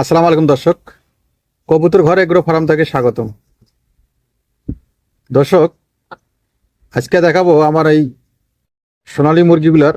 আসসালামু আলাইকুম দর্শক। কবুতর ঘর এগ্রো ফার্ম থেকে স্বাগতম। দর্শক, আজকে দেখাবো আমার এই সোনালী মুরগিগুলার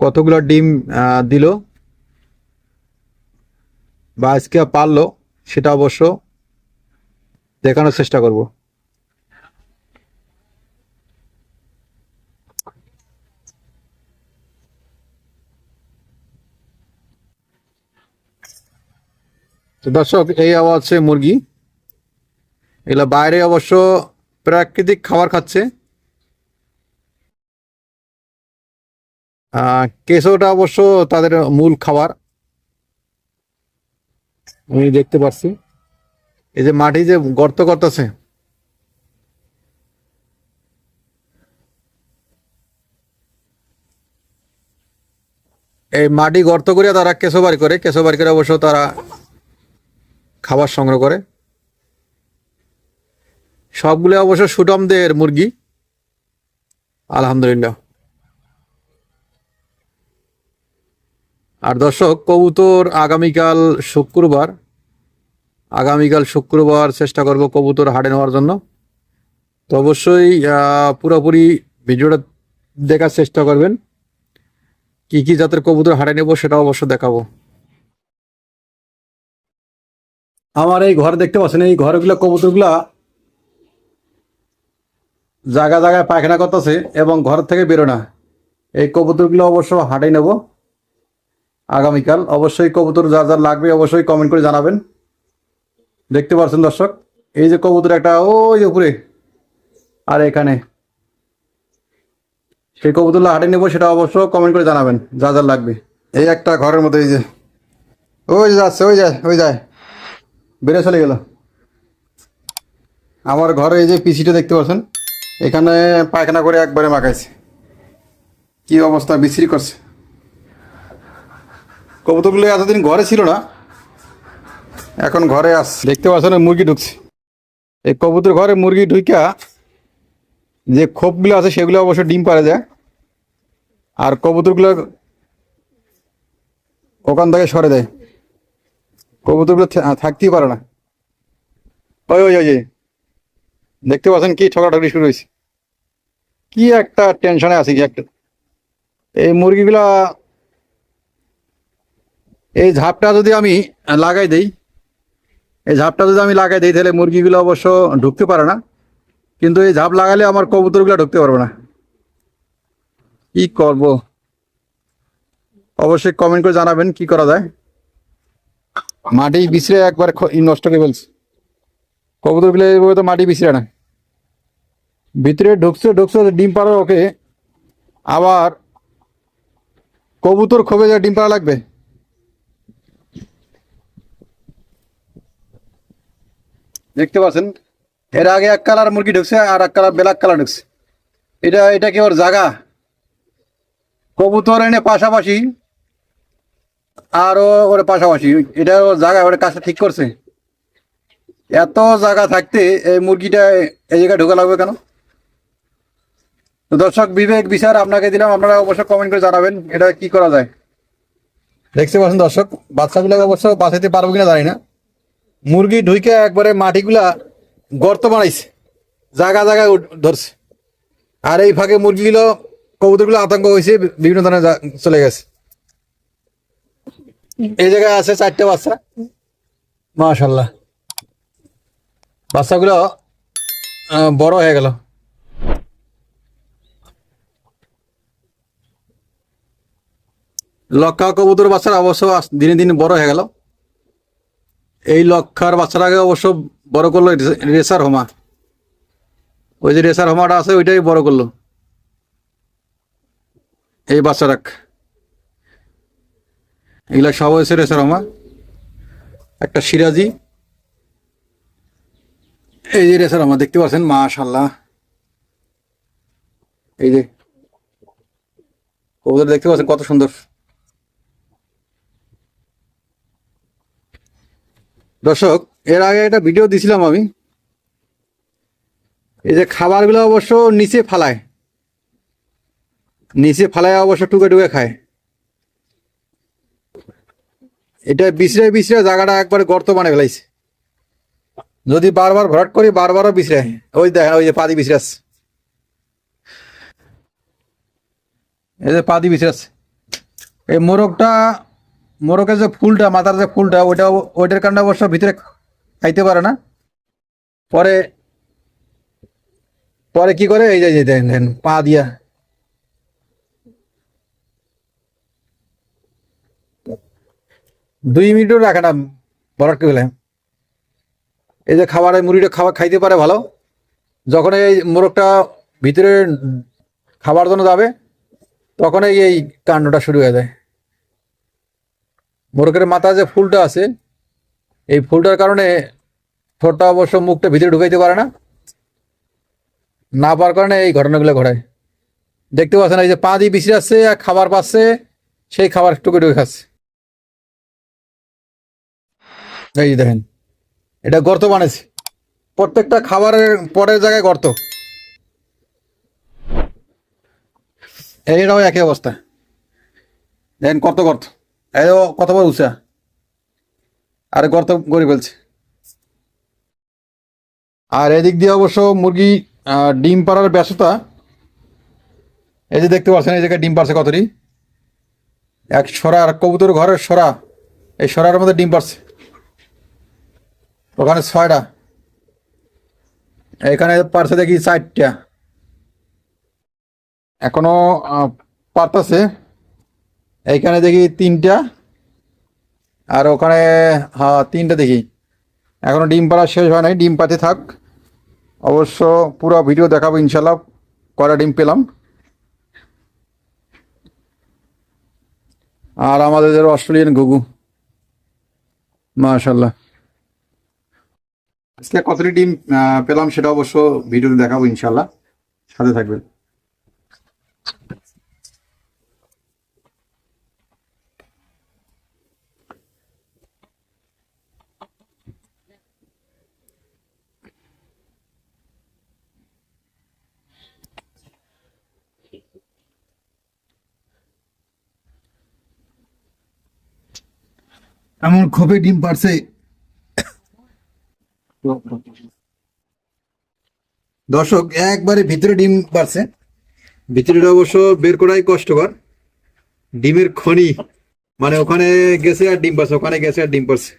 কতগুলো ডিম দিল বা আজকে পারল সেটা অবশ্য দেখানোর চেষ্টা করব। তো দর্শক, এই আওয়াজ হচ্ছে মুরগি। এগুলো বাইরে অবশ্য প্রাকৃতিক খাবার খাচ্ছে। কেঁচোটা অবশ্য তাদের মূল খাবার। আমি দেখতে পাচ্ছি। এই যে মাটি যে গর্ত করতেছে। এই মাটি গর্ত করে তারা কেশো বাড়ি করে। কেশো বাড়ি করে অবশ্য তারা খাবার সংগ্রহ করে। সবগুলো অবশ্য সুটমদের মুরগি। আলহামদুলিল্লাহ। আর দর্শক, কবুতর আগামীকাল শুক্রবার। আগামীকাল শুক্রবার চেষ্টা করব কবুতর হাটে নেওয়ার জন্য। তো অবশ্যই পুরোপুরি ভিডিওটা দেখার চেষ্টা করবেন। কি কি জাতের কবুতর হাটে নেব সেটা অবশ্য দেখাবো। আমার এই ঘর দেখতে পাচ্ছেন, এই ঘরগুলো, কবুতরগুলা জায়গা জায়গায় পায়খানা করতেছে এবং ঘর থেকে বেরো না। এই কবুতরগুলো অবশ্য হাটে নেব। আগামীকাল অবশ্যই কবুতর যা যা লাগবে অবশ্যই কমেন্ট করে জানাবেন। দেখতে পাচ্ছেন দর্শক, এই যে কবুতর একটা, ওই উপরে আর এখানে। সেই কবুতরগুলো হাটে নেব, সেটা অবশ্য কমেন্ট করে জানাবেন যা যা লাগবে। এই একটা ঘরের মধ্যে এই যে, ওই যাচ্ছে, ওই যায় ওই যায় বেড়ে চলে গেল। আমার ঘরে এই যে পিসিটা দেখতে পাচ্ছেন, এখানে পায়খানা করে একবারে মাখাইছে। কি অবস্থা, বিশ্রি করছে। কবুতরগুলো এতদিন ঘরে ছিল না, এখন ঘরে আস দেখতে পাচ্ছেন, মুরগি ঢুকছে। এই কবুতর ঘরে মুরগি ঢুইকা যে খোপগুলো আছে, সেগুলো অবশ্য ডিম পারে যায়। আর কবুতরগুলো ওখান থেকে সরে দেয়। কবুতরগুলো থাকতেই পারে না। ওই ওই ওই। দেখতে পাচ্ছেন কি ঠকাঠকি শুরু হয়েছে। কি একটা টেনশনে আছে, কি একটা এই মুরগিগুলা এই ঝাপটা যদি আমি লাগাই দেই, এই ঝাপটা যদি আমি লাগাই দিই, তাহলে মুরগিগুলো অবশ্য ঢুকতে পারে না। কিন্তু এই ঝাপ লাগালে আমার কবুতরগুলো ঢুকতে পারবে না। কি করব? অবশ্যই কমেন্ট করে জানাবেন, কি করা যায়। মাটি বিছড়ে একবার নষ্ট করে ফেলছে। কবুতর এইভাবে তো মাটি বিছড়ে না। ভিতরে ঢুকছে ঢুকছে, ডিম পাড়া ওকে। আবার কবুতর খোবে যা ডিম পাড়া লাগবে। দেখতে পাচ্ছেন, এর আগে এক কালার মুরগি ঢুকছে আর এক কালার ব্ল্যাক কালার ঢুকছে। এটা এটা কি ওর জায়গা কবুতর এনে পাশাপাশি আরও ওর পাশাপাশি এটা ওর জায়গা ওর কাজটা ঠিক করছে। এত জায়গা থাকতে এই মুরগিটা এই জায়গায় ঢোকা লাগবে কেন? দর্শক, বিবেক বিচার আপনাকে দিলাম, আপনারা অবশ্যই কমেন্ট করে জানাবেন, এটা কি করা যায়? দেখতে পাচ্ছেন দর্শক বাচ্চাগুলোকে অবশ্য বাঁচাতে পারব কিনা জানি না। মুরগি ঢুইকে একবারে মাটিগুলা গর্ত বানাইছে, জায়গা জায়গায় ধরছে। আর এই ফাঁকে মুরগিগুলো, কবুতরগুলো আতঙ্ক হয়েছে বিভিন্ন ধরনের চলে গেছে। এই জায়গায় আছে চারটে বাচ্চা। মাশাল্লাহ বাচ্চাগুলো বড় হয়ে গেল। লক্ষা কবুতর বাচ্চারা অবশ্য দিনে দিনে বড় হয়ে গেল। এই লক্ষার বাচ্চাটাকে অবশ্য বড় করল রেসার হোমা। ওই যে রেসার হোমাটা আছে, ওইটাই বড় করল। এই বাচ্চারাক এগুলা সব হয়েছে রেসার হোমা একটা সিরাজি। এই যে রেসার হোমা দেখতে পাচ্ছেন? মাশাল্লাহ এই যে ওদের দেখতে পাচ্ছেন কত সুন্দর। দর্শক, এর আগে একটা ভিডিও দিছিলাম আমি। এই যে খাবারগুলো অবশ্য নিচে ফালায়। নিচে ফালায় অবশ্য টুকে টুকে খায়। এটা বিছড়ে বিছড়ে জায়গাটা একবার গর্ত বানিয়ে ফেলাইছে। যদি বারবার ভরাট করি বারবারও বিছড়ে ওই দেখেন ওই যে পাদি বিছড়ে আছে এই যে পাদি বিছড়ে আছে এই মোরগটা মোরগের যে ফুলটা মাথার যে ফুলটা ওইটা ওইটার কারণে অবশ্য ভিতরে খাইতে পারে না। পরে পরে কি করে? এই যে দেখেন, পা দিয়া। দুই মিনিটও রাখে না ভরাট করে ফেলে। এই যে খাবারের মুড়িটা খাবার খাইতে পারে ভালো। যখন এই মোরগটা ভিতরে খাবার জন্য যাবে, তখন এই কাণ্ডটা শুরু হয়ে যায়। মোরগের মাথায় যে ফুলটা আছে, এই ফুলটার কারণে ঠোঁটটা অবশ্য মুখটা ভিতরে ঢুকাইতে পারে না। না পাওয়ার কারণে এই ঘটনাগুলো ঘটায়। দেখতে পাচ্ছেন এই যে পা দিয়ে বিছিয়ে আসছে আর খাবার পাচ্ছে, সেই খাবার টুকে টুকে খাচ্ছে। এই দেখেন, এটা গর্ত বানাইছে। প্রত্যেকটা খাবারের পরের জায়গায় গর্ত। এইটাও একই অবস্থা। দেখেন কত গর্ত। এও কত বড় উঁচা। আর গর্ত করে ফেলছে। আর এদিক দিয়ে অবশ্য মুরগি ডিম পাড়ার ব্যস্ততা। এই যে দেখতে পাচ্ছেন, এই জায়গায় ডিম পারছে কতটি? এক সরা আর কবুতর ঘরের সরা। এই সরার মধ্যে ডিম পারছে ওখানে ছয়টা। এখানে পারছে দেখি চারটা। এখনও পারতাছে। এইখানে দেখি তিনটা। আর ওখানে হ্যাঁ তিনটা দেখি। এখনও ডিম পাড়া শেষ হয় নাই, ডিম পাতে থাক। অবশ্য পুরো ভিডিও দেখাবো ইনশাল্লাহ কয়টা ডিম পেলাম। আর আমাদের অস্ট্রেলিয়ান ঘুঘু। মাশাল্লাহ আজকে কতটি ডিম পেলাম সেটা অবশ্য ভিডিওতে দেখাবো ইনশাল্লাহ সাথে থাকবেন। এমন খোপে ডিম পারছে দর্শক, একবারে ভিতরে ডিম পারছে ভিতরে অবশ্য বের করাই কষ্টকর। ডিমের খনি মানে ওখানে গেছে আর ডিম পারছে ওখানে গেছে আর ডিম পারছে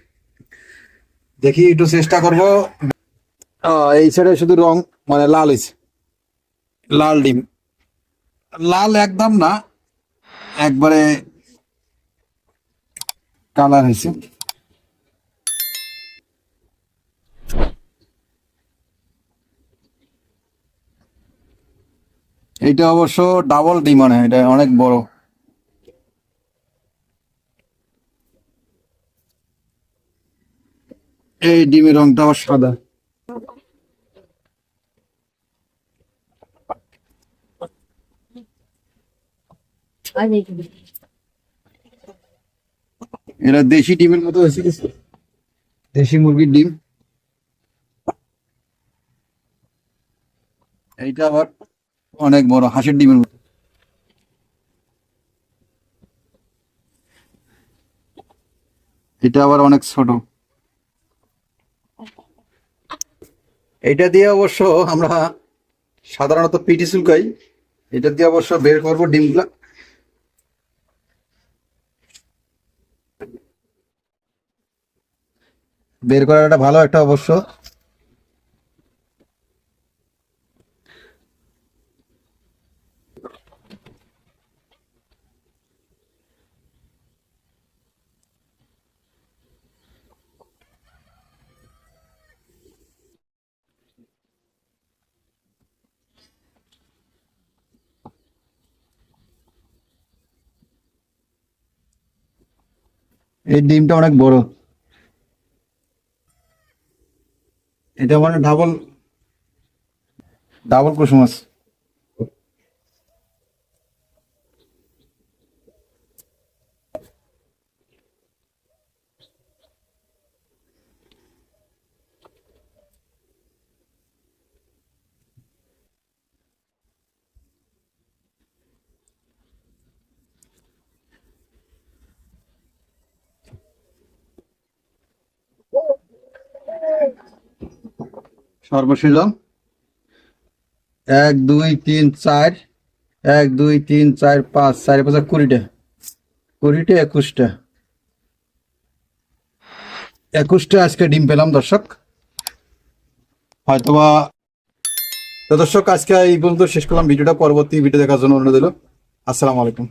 দেখি একটু চেষ্টা করব। এই সাইডে শুধু রং মানে লাল হয়েছে। লাল ডিম। লাল একদম না, একবারে কালার হয়েছে। এটা অবশ্য ডাবল ডিম মানে এটা অনেক বড়। এই ডিমের রংটা আবার সাদা। এটা দেশি ডিমের মতো হয়েছে কিছু? দেশি মুরগির ডিম। এইটা আবার অনেক বড় হাঁসের ডিমের মতো। এটা আবার অনেক ছোট। এটা দিয়ে অবশ্য আমরা সাধারণত পিটি চুলকাই। এটা দিয়ে অবশ্য বের করব ডিমগুলা। বের করার একটা ভালো একটা অবশ্য। এই ডিমটা অনেক বড়। এটা মানে ডাবল ডাবল কুসুম মাছ। সর্বশেষ দাম এক, দুই, তিন, চার। এক, দুই, তিন, চার, পাঁচ চার, পাঁচ কুড়িটা। কুড়িটা, একুশটা। একুশটা আজকে ডিম পেলাম, দর্শক। হয়তোবা তো দর্শক, আজকে এই পর্যন্ত শেষ করলাম। ভিডিওটা পরবর্তী ভিডিও দেখার জন্য অনুরোধ দিল আসসালামু আলাইকুম।